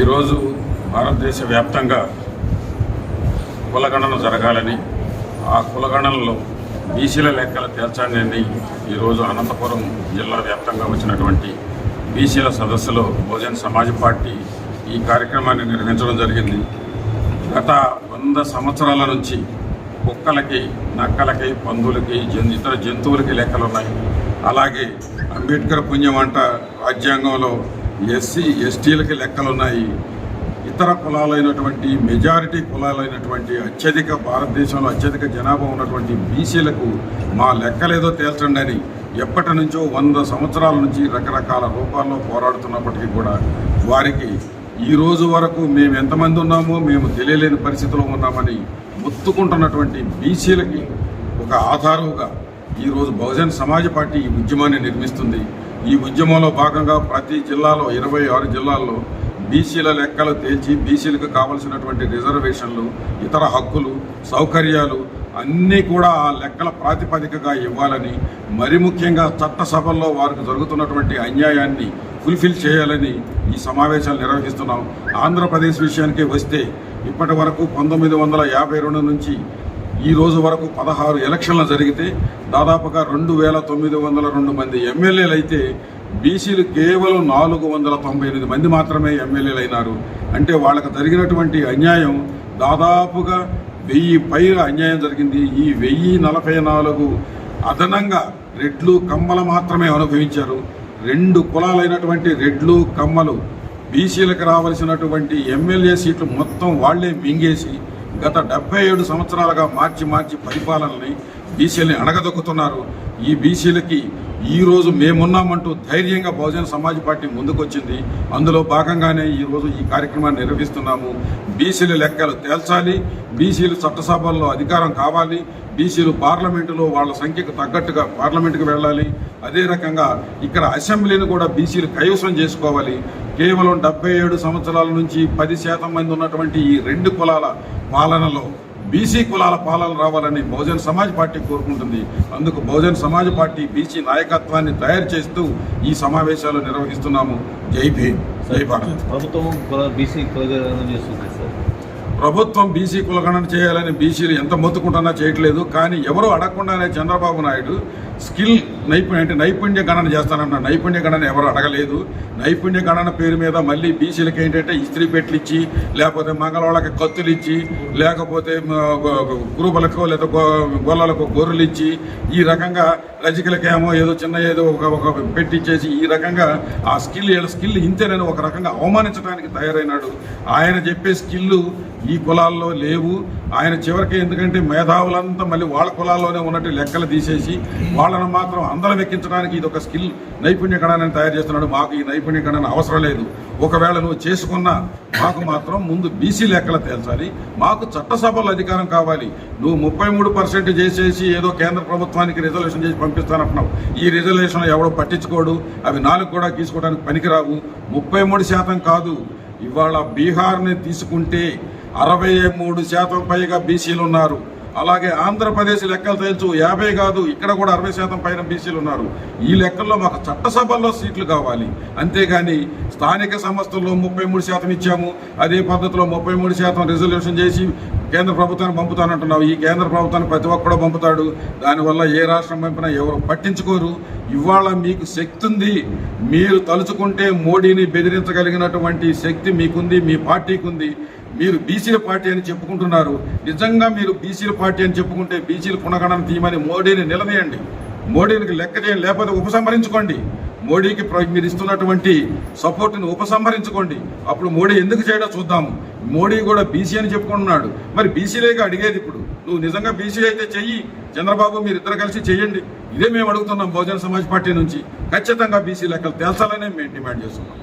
ఈరోజు భారతదేశ వ్యాప్తంగా కులగణన జరగాలని ఆ కులగణనలో బీసీల లెక్కలు తేల్చాలని ఈరోజు అనంతపురం జిల్లా వ్యాప్తంగా వచ్చినటువంటి బీసీల సదస్సులో బహుజన్ సమాజ్ పార్టీ ఈ కార్యక్రమాన్ని నిర్వహించడం జరిగింది. గత వంద సంవత్సరాల నుంచి కుక్కలకి నక్కలకి పందులకి జంతు ఇతర జంతువులకి లెక్కలు ఉన్నాయి అలాగే అంబేద్కర్ పుణ్యం అంట రాజ్యాంగంలో ఎస్సీ ఎస్టీలకి లెక్కలున్నాయి. ఇతర కులాలైనటువంటి మెజారిటీ కులాలైనటువంటి అత్యధిక భారతదేశంలో అత్యధిక జనాభా ఉన్నటువంటి బీసీలకు మా లెక్కలేదో తేల్చండి అని ఎప్పటి నుంచో వంద సంవత్సరాల నుంచి రకరకాల రూపాల్లో పోరాడుతున్నప్పటికీ కూడా వారికి ఈ రోజు వరకు మేము ఎంతమంది ఉన్నామో మేము తెలియలేని పరిస్థితిలో ఉన్నామని మొత్తుకుంటున్నటువంటి బీసీలకి ఒక ఆధారముగా ఈరోజు బహుజన్ సమాజ్ పార్టీ ఈ ఉద్యమాన్ని నిర్మిస్తుంది. ఈ ఉద్యమంలో భాగంగా ప్రతి జిల్లాలో ఇరవై ఆరు జిల్లాల్లో బీసీల లెక్కలు తేల్చి బీసీలకు కావలసినటువంటి రిజర్వేషన్లు ఇతర హక్కులు సౌకర్యాలు అన్నీ కూడా ఆ లెక్కల ప్రాతిపదికగా ఇవ్వాలని మరి ముఖ్యంగా చట్టసభల్లో వారికి జరుగుతున్నటువంటి అన్యాయాన్ని ఫుల్ఫిల్ చేయాలని ఈ సమావేశాలు నిర్వహిస్తున్నాం. ఆంధ్రప్రదేశ్ విషయానికి వస్తే ఇప్పటి వరకు పంతొమ్మిది వందల యాభై రెండు నుంచి ఈ రోజు వరకు పదహారు ఎలక్షన్లు జరిగితే దాదాపుగా రెండు వేల తొమ్మిది వందల రెండు మంది ఎమ్మెల్యేలు అయితే బీసీలు కేవలం నాలుగు వందల తొంభై ఎనిమిది మంది మాత్రమే ఎమ్మెల్యేలు అయినారు అంటే వాళ్ళకు జరిగినటువంటి అన్యాయం దాదాపుగా వెయ్యి పైన అన్యాయం జరిగింది. ఈ వెయ్యి నలభై నాలుగు అదనంగా రెడ్లు కమ్మలు మాత్రమే అనుభవించారు. రెండు కులాలైనటువంటి రెడ్లు కమ్మలు బీసీలకు రావాల్సినటువంటి ఎమ్మెల్యే సీట్లు మొత్తం వాళ్ళే మింగేసి గత డెబ్బై ఏడు సంవత్సరాలుగా మార్చి మార్చి పరిపాలనని బీసీలని అణగదొక్కుతున్నారు. ఈ బీసీలకి ఈరోజు మేమున్నామంటూ ధైర్యంగా బహుజన సమాజ్ పార్టీ ముందుకొచ్చింది. అందులో భాగంగానే ఈరోజు ఈ కార్యక్రమాన్ని నిర్వహిస్తున్నాము. బీసీల లెక్కలు తేల్చాలి. బీసీలు చట్టసభల్లో అధికారం కావాలి. బీసీలు పార్లమెంటులో వాళ్ళ సంఖ్యకు తగ్గట్టుగా పార్లమెంటుకు వెళ్ళాలి. అదే రకంగా ఇక్కడ అసెంబ్లీని కూడా బీసీలు కైవసం చేసుకోవాలి. కేవలం డెబ్బై ఏడు సంవత్సరాల నుంచి పది శాతం మంది ఉన్నటువంటి ఈ రెండు కులాల పాలనలో బీసీ కులాల పాలన రావాలని బహుజన్ సమాజ్ పార్టీ కోరుకుంటుంది. అందుకు బహుజన్ సమాజ్ పార్టీ బీసీ నాయకత్వాన్ని తయారు చేస్తూ ఈ సమావేశాలు నిర్వహిస్తున్నాము. జై భీమ్. జై భారత్. ప్రభుత్వం బీసీ చేస్తుంది సార్. ప్రభుత్వం బీసీ కులగణన చేయాలని బీసీలు ఎంత మొత్తుకుంటున్నా చేయట్లేదు. కానీ ఎవరు అడగకుండానే చంద్రబాబు నాయుడు స్కిల్ నైపుణ్య అంటే నైపుణ్య గణన చేస్తానన్న నైపుణ్య గణన ఎవరు అడగలేదు. నైపుణ్య గణన పేరు మీద మళ్ళీ బీసీలకు ఏంటంటే ఇస్త్రీ పెట్లు ఇచ్చి లేకపోతే మంగళవాళ్ళకి కత్తులు ఇచ్చి లేకపోతే గ్రూపులకు లేదా గొల్లలకు గొర్రెలు ఇచ్చి ఈ రకంగా రజకులకేమో ఏదో చిన్న ఏదో ఒక ఒక పెట్టించేసి ఈ రకంగా ఆ స్కిల్ స్కిల్ ఇంతేనని ఒక రకంగా అవమానించడానికి తయారైనాడు. ఆయన చెప్పే స్కిల్ ఈ కులాల్లో లేవు. ఆయన చివరికి ఎందుకంటే మేధావులంతా మళ్ళీ వాళ్ళ కులాల్లోనే ఉన్నట్టు లెక్కలు తీసేసి వాళ్ళ వాళ్ళను మాత్రం అందరం ఎక్కించడానికి ఇది ఒక స్కిల్ నైపుణ్య గణాన్ని తయారు చేస్తున్నాడు. మాకు ఈ నైపుణ్య గణన అవసరం లేదు. ఒకవేళ నువ్వు చేసుకున్నా మాకు మాత్రం ముందు బీసీ లెక్కలు తేల్చాలి. మాకు చట్టసభలో అధికారం కావాలి. నువ్వు ముప్పై మూడు పర్సెంట్ చేసేసి ఏదో కేంద్ర ప్రభుత్వానికి రిజర్వేషన్ చేసి పంపిస్తానంటున్నావు. ఈ రిజర్వేషన్ ఎవడో పట్టించుకోడు? అవి నాలుగు కూడా తీసుకోవడానికి పనికిరావు. ముప్పై మూడు శాతం కాదు. ఇవాళ బీహార్ని తీసుకుంటే అరవై మూడు శాతం పైగా బీసీలు ఉన్నారు. అలాగే ఆంధ్రప్రదేశ్ లెక్కలు తెలుసు యాభై కాదు ఇక్కడ కూడా అరవై శాతం పైన బీసీలు ఉన్నారు. ఈ లెక్కల్లో మాకు చట్టసభల్లో సీట్లు కావాలి. అంతేగాని స్థానిక సంస్థల్లో ముప్పై మూడు శాతం ఇచ్చాము. అదే పద్ధతిలో ముప్పై మూడు శాతం రిజర్వేషన్ చేసి కేంద్ర ప్రభుత్వాన్ని పంపుతానంటున్నావు ఈ కేంద్ర ప్రభుత్వాన్ని ప్రతి ఒక్కడో పంపుతాడు. దానివల్ల ఏ రాష్ట్రం పంపినా ఎవరు పట్టించుకోరు. ఇవాళ మీకు శక్తి ఉంది. మీరు తలుచుకుంటే మోడీని బెదిరించగలిగినటువంటి శక్తి మీకుంది మీ పార్టీకి ఉంది మీరు బీసీల పార్టీ అని చెప్పుకుంటున్నారు. నిజంగా మీరు బీసీల పార్టీ అని చెప్పుకుంటే బీసీల పునగణన తీయమని మోడీని నిలదీయండి మోడీకి లెక్క చేయండి లేకపోతే ఉపసంహరించుకోండి. మోడీకి మీరు ఇస్తున్నటువంటి సపోర్ట్ని ఉపసంహరించుకోండి. అప్పుడు మోడీ ఎందుకు చేయడో చూద్దాము. మోడీ కూడా బీసీ అని చెప్పుకుంటున్నాడు. మరి బీసీలేగా అడిగేది ఇప్పుడు. నువ్వు నిజంగా బీసీ అయితే చెయ్యి. చంద్రబాబు మీరు ఇద్దరు కలిసి చేయండి ఇదే మేము అడుగుతున్నాం బహుజన సమాజ్ పార్టీ నుంచి. ఖచ్చితంగా బీసీ లెక్కలు తేల్చాలనే మేము డిమాండ్ చేస్తున్నాం.